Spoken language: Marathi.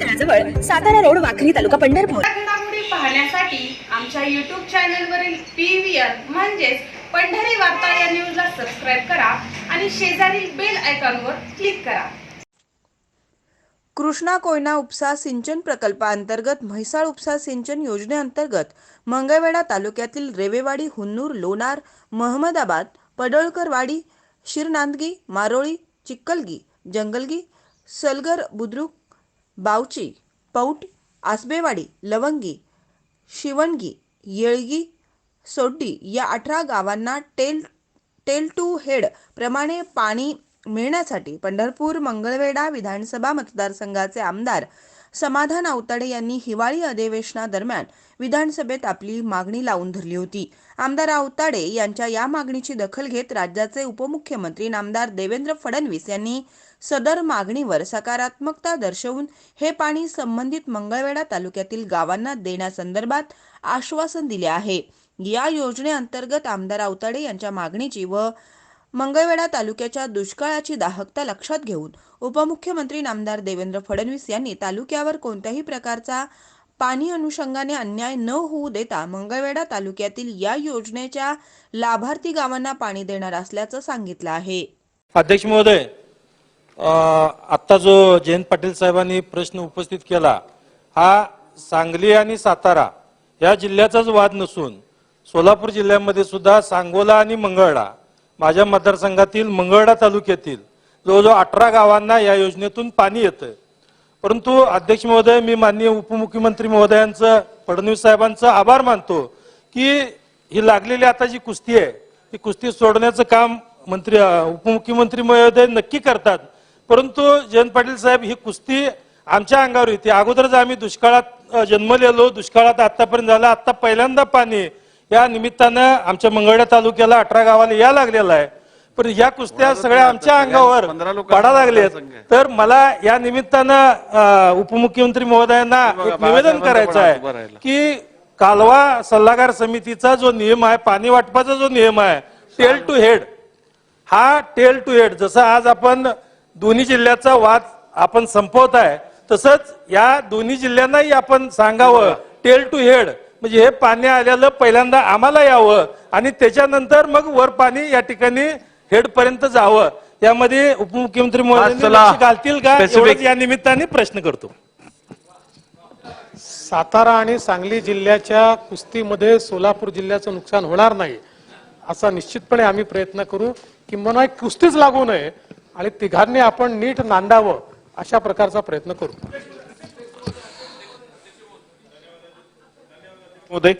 तळाजवळ सातारा रोड वाखरी तालुका पंढरपूर. पाहण्यासाठी आमच्या युट्यूब चॅनलवरील पी व्ही आर म्हणजेच पंढरी वार्ता या न्यूजला सबस्क्राईब करा आणि शेजारील बेल आयकॉनवर क्लिक करा. कृष्णा कोयना उपसा सिंचन प्रकल्पाअंतर्गत म्हैसाळ उपसा सिंचन योजनेअंतर्गत मंगळवेढा तालुक्यातील रेवेवाडी हुन्नूर लोणार महमदाबाद पडळकरवाडी शिरनांदगी मारोळी चिक्कलगी जंगलगी सलगर बुद्रुक बावची पौट आसबेवाडी लवंगी शिवणगी येळगी सोड्डी या अठरा गावांना टेल टेल टू हेड प्रमाणे पाणी मिळण्यासाठी पंढरपूर मंगळवेढा विधानसभा मतदारसंघाचे आमदार समाधान आवताडे यांनी हिवाळी अधिवेशनादरम्यान विधानसभेत आपली मागणी लावून धरली होती. आमदार आवताडे यांच्या या मागणीची दखल घेत राज्याचे उपमुख्यमंत्री नामदार देवेंद्र फडणवीस यांनी सदर मागणीवर सकारात्मकता दर्शवून हे पाणी संबंधित मंगळवेढा तालुक्यातील गावांना देण्यासंदर्भात आश्वासन दिले आहे. या योजनेअंतर्गत आमदार आवताडे यांच्या मागणीची व मंगळवेढा तालुक्याच्या दुष्काळाची दाहकता लक्षात घेऊन उपमुख्यमंत्री नामदार देवेंद्र फडणवीस यांनी तालुक्यावर कोणत्याही प्रकारचा पाणी अनुषंगाने अन्याय न होऊ देता मंगळवेढा तालुक्यातील या योजनेच्या लाभार्थी गावांना पाणी देणार असल्याचं सांगितलं आहे. अध्यक्ष महोदय आत्ता जो जयंत पाटील साहेबांनी प्रश्न उपस्थित केला हा सांगली आणि सातारा या जिल्ह्याचाच वाद नसून सोलापूर जिल्ह्यामध्ये सुद्धा सांगोला आणि मंगळडा माझ्या मतदारसंघातील मंगळडा तालुक्यातील जवळजवळ अठरा गावांना या योजनेतून पाणी येतं परंतु अध्यक्ष महोदय मी माननीय उपमुख्यमंत्री महोदयांचं फडणवीस साहेबांचं आभार मानतो की ही लागलेली आता जी कुस्ती आहे ती कुस्ती सोडण्याचं काम मंत्री उपमुख्यमंत्री महोदय नक्की करतात. परंतु जयंत पाटील साहेब ही कुस्ती आमच्या अंगावर येते अगोदरच आम्ही दुष्काळात जन्मलेलो. दुष्काळात आतापर्यंत झाला. आता पहिल्यांदा पाणी या निमित्तानं आमच्या मंगळ्या तालुक्याला अठरा गावाला या लागलेला आहे. पण या कुस्त्या सगळ्या आमच्या अंगावर पडा लागलेत. तर मला या निमित्तानं उपमुख्यमंत्री महोदयांना एक निवेदन करायचं आहे की कालवा सल्लागार समितीचा जो नियम आहे पाणी वाटपाचा जो नियम आहे टेल टू हेड हा टेल टू हेड जसं आज आपण दोन्ही जिल्ह्याचा वाद आपण संपवत आहे. तसंच या दोन्ही जिल्ह्यांनाही आपण सांगावं. टेल टू हेड म्हणजे हे पाणी आलेलं पहिल्यांदा आम्हाला यावं आणि त्याच्यानंतर मग वर पाणी या ठिकाणी हेड पर्यंत जावं. यामध्ये उपमुख्यमंत्री महोदय घालतील का? या निमित्ताने प्रश्न करतो. सातारा आणि सांगली जिल्ह्याच्या कुस्तीमध्ये सोलापूर जिल्ह्याचं नुकसान होणार नाही असा निश्चितपणे आम्ही प्रयत्न करू. किंवा एक कुस्तीच लागू नये आणि तिघांनी आपण नीट नांदावं अशा प्रकारचा प्रयत्न करू. महोदय.